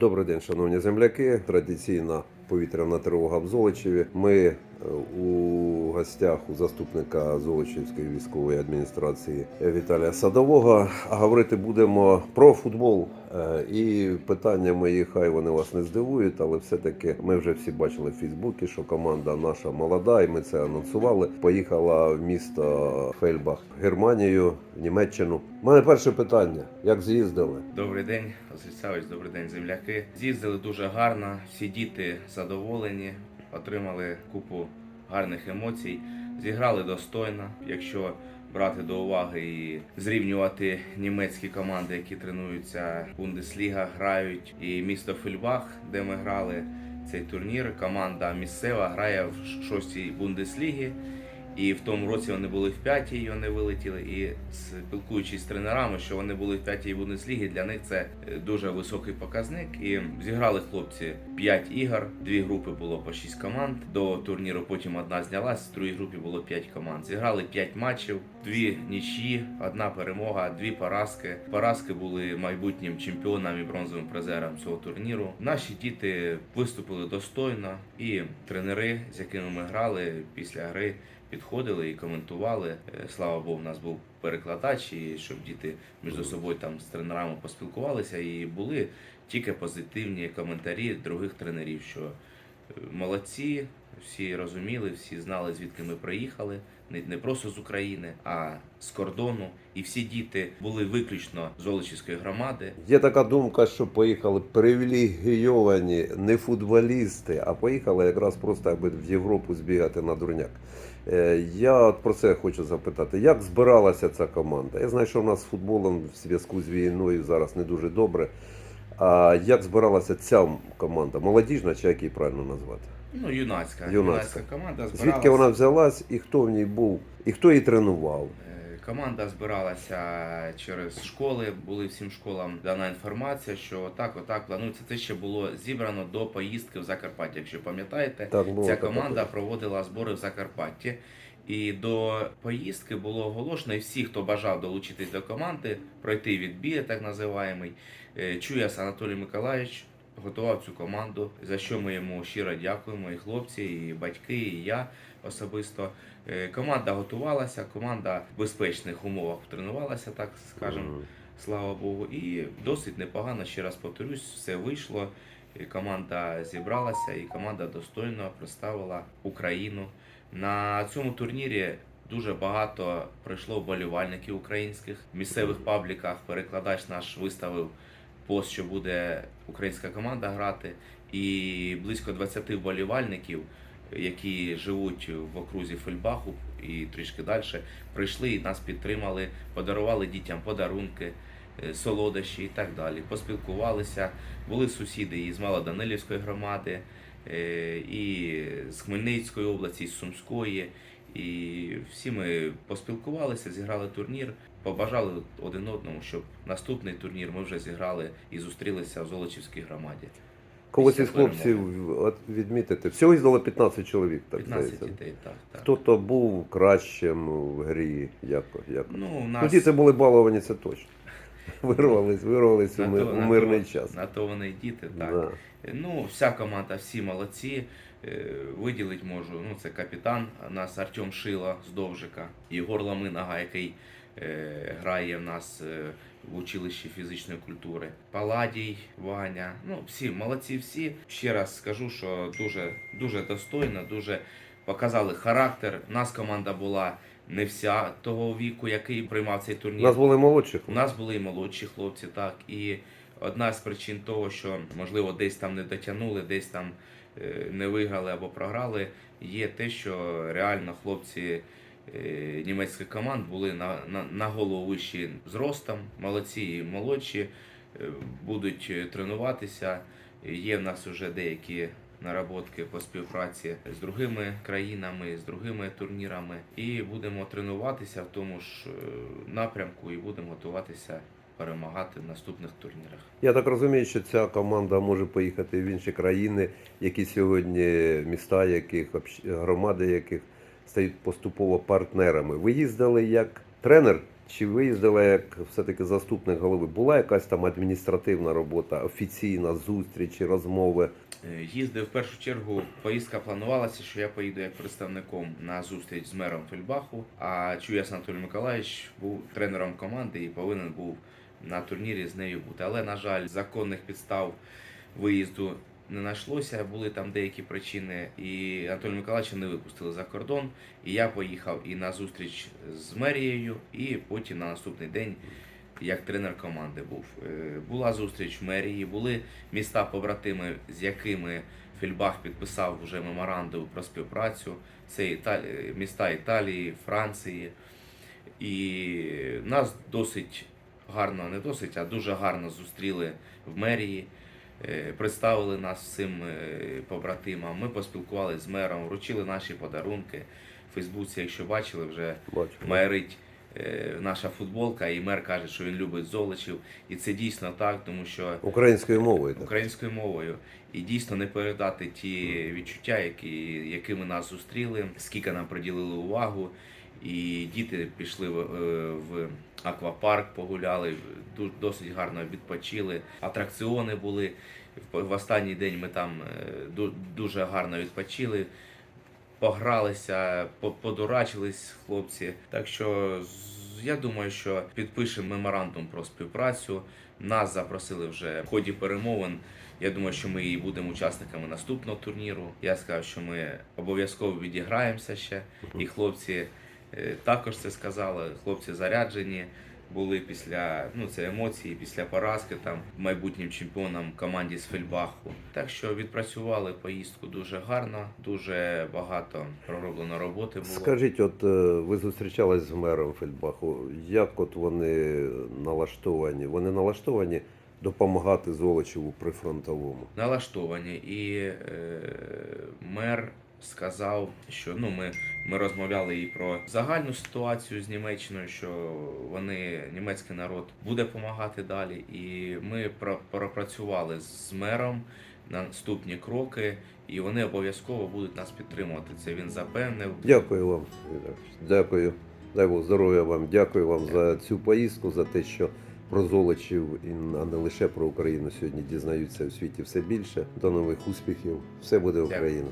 Добрий день, шановні земляки. Традиційна повітряна тривога в Золочеві. Ми е, у гостях у заступника Золочівської військової адміністрації Віталія Садового. Говорити будемо про футбол. Е, І питання мої, хай вони вас не здивують, але все-таки ми вже всі бачили в Фейсбуці, що команда наша молода, і ми це анонсували. Поїхала в місто Фельбах, Германію, Німеччину. У мене перше питання: як з'їздили? Добрий день, Василь добрий день, земляки. З'їздили дуже гарно, всі діти задоволені, отримали купу гарних емоцій, зіграли достойно. Якщо брати до уваги і зрівнювати німецькі команди, які тренуються Бундесліга, грають, і місто Фельбах, де ми грали цей турнір. Команда місцева грає в шостій Бундеслігі. І в тому році вони були в п'ятій, вони вилетіли. І спілкуючись з тренерами, що вони були в п'ятій Бундеслігі, для них це е, дуже високий показник. І зіграли хлопці 5 ігор, дві групи було по 6 команд. До турніру потім одна знялась, в другій групі було 5 команд. Зіграли 5 матчів, дві нічі, одна перемога, дві поразки. Поразки були майбутнім чемпіоном і бронзовим призером цього турніру. Наші діти виступили достойно, і тренери, з якими ми грали після гри підходили і коментували. Е, Слава Богу, у нас був перекладач, і щоб діти між собою там з тренерами поспілкувалися, і були тільки позитивні коментарі других тренерів, що е, молодці, всі розуміли, всі знали, звідки ми приїхали. Не, просто з України, а з кордону. І всі діти були виключно з Золочівської громади. Є така думка, що поїхали привілегійовані не футболісти, а поїхали якраз просто аби в Європу збігати на дурняк. Е, Я от про це хочу запитати. Як збиралася ця команда? Я знаю, що в нас з футболом в зв'язку з війною зараз не дуже добре. А як збиралася ця команда? Молодіжна чи як її правильно назвати? Ну, юнацька, Юнацька. юнацька команда збиралася. Звідки вона взялась і хто в ній був, і хто її тренував? Е, Команда збиралася через школи, були всім школам дана інформація, що отак, отак планується. Це ще було зібрано до поїздки в Закарпаття. Якщо пам'ятаєте, Так, було ця команда проводила збори в Закарпатті. І до поїздки було оголошено, і всі, хто бажав долучитись до команди, пройти відбір, так називаємий. Е, Чуяс Анатолій Миколаївич готував цю команду, за що ми йому щиро дякуємо, і хлопці, і батьки, і я особисто. Е, Команда готувалася, команда в безпечних умовах тренувалася, так скажемо, слава Богу. І досить непогано, ще раз повторюсь, все вийшло. І команда зібралася, і команда достойно представила Україну. На цьому турнірі дуже багато прийшло вболівальників українських. В місцевих пабліках перекладач наш виставив пост, що буде українська команда грати, і близько 20 вболівальників, які живуть в окрузі Фельбаху і трішки далі, прийшли і нас підтримали, подарували дітям подарунки. е, Солодощі і так далі. Поспілкувалися. Були сусіди із Малоданилівської громади, е, і з Хмельницької області, і з Сумської. І всі ми поспілкувалися, зіграли турнір, побажали один одному, щоб наступний турнір ми вже зіграли і зустрілися в Золочівській громаді. Когось із хлопців відмітити. Всього їздило 15 чоловік, так 15 здається. дітей, так. так. Хто-то був кращим в грі, як, як. Ну, у Ну, нас діти були баловані, це точно. Вирвались, вирвались у, на мир, то- у на мирний то- час. На то вони й діти, так. Да. Ну, вся команда, всі молодці. Е, Виділити можу. Ну, це капітан у нас Артем Шила з Довжика, Єгор Ламинага, який е, грає в нас е, в училищі фізичної культури. Паладій, Ваня. Ну, всі молодці, всі. Ще раз скажу, що дуже, дуже достойно, дуже показали характер. У нас команда була не вся того віку, який приймав цей У турнір. нас були молодші У нас були і молодші хлопці, так. І одна з причин того, що можливо десь там не дотягнули, десь там не виграли або програли, є те, що реально хлопці е, німецьких команд були на, на, на голову вищі зростом, молодці і молодші, е, будуть е, тренуватися. Є в нас вже деякі наработки по співпраці з другими країнами, з другими турнірами, і будемо тренуватися в тому ж е, напрямку і будемо готуватися перемагати в наступних турнірах. Я так розумію, що ця команда може поїхати в інші країни, які сьогодні міста, яких громади, яких стають поступово партнерами. Ви їздили як тренер Чи виїздила як все-таки заступник голови? Була якась там адміністративна робота, офіційна зустрічі, розмови? Е, Їздив в першу чергу. Поїздка планувалася, що я поїду як представником на зустріч з мером Фельбаху. А Чуяс Анатолій Миколаївич був тренером команди і повинен був на турнірі з нею бути. Але, на жаль, законних підстав виїзду не знайшлося. Були там деякі причини, і Анатолія Миколаївича не випустили за кордон. І я поїхав і на зустріч з мерією, і потім на наступний день. Як тренер команди був. Е, Була зустріч в мерії, були міста побратими, з якими Фільбах підписав вже меморандум про співпрацю. Це Іта... е, міста Італії, Франції. І нас досить гарно, не досить, а дуже гарно зустріли в мерії. е, Представили нас всім е, побратимам. Ми поспілкувалися з мером, вручили наші подарунки. В Фейсбуці, якщо бачили, вже Бачу. майорить е, наша футболка, і мер каже, що він любить золочів. І це дійсно так, тому що Українською мовою. Так. українською мовою. І дійсно не передати ті відчуття, які, якими нас зустріли, скільки нам приділили увагу. І діти пішли в, е, аквапарк, погуляли, досить гарно відпочили. Атракціони були. В останній день ми там е, дуже гарно відпочили, погралися, подурачились хлопці. Так що я думаю, що підпишемо меморандум про співпрацю. Нас запросили вже в ході перемовин. Я думаю, що ми і будемо учасниками наступного турніру. Я сказав, що ми обов'язково відіграємося ще. І хлопці також це сказали. Хлопці заряджені були після ну це емоції, після поразки там майбутнім чемпіоном команді з Фельбаху. Так що відпрацювали поїздку дуже гарно, дуже багато пророблено роботи було. Скажіть, от е, ви зустрічались з мером Фельдбаху. Як от вони налаштовані? Вони налаштовані допомагати Золочеву при фронтовому? налаштовані, і е, мер сказав, що ну ми, ми розмовляли і про загальну ситуацію з Німеччиною, що вони німецький народ буде допомагати далі. І ми про- пропрацювали з мером наступні кроки, і вони обов'язково будуть нас підтримувати. Це він запевнив. Дякую вам. Дякую. Дай Бог здоров'я вам. Дякую вам за цю поїздку, за те, що про Золочів, і а не лише про Україну сьогодні дізнаються у світі все більше. До нових успіхів. Все буде Дякую. Україна.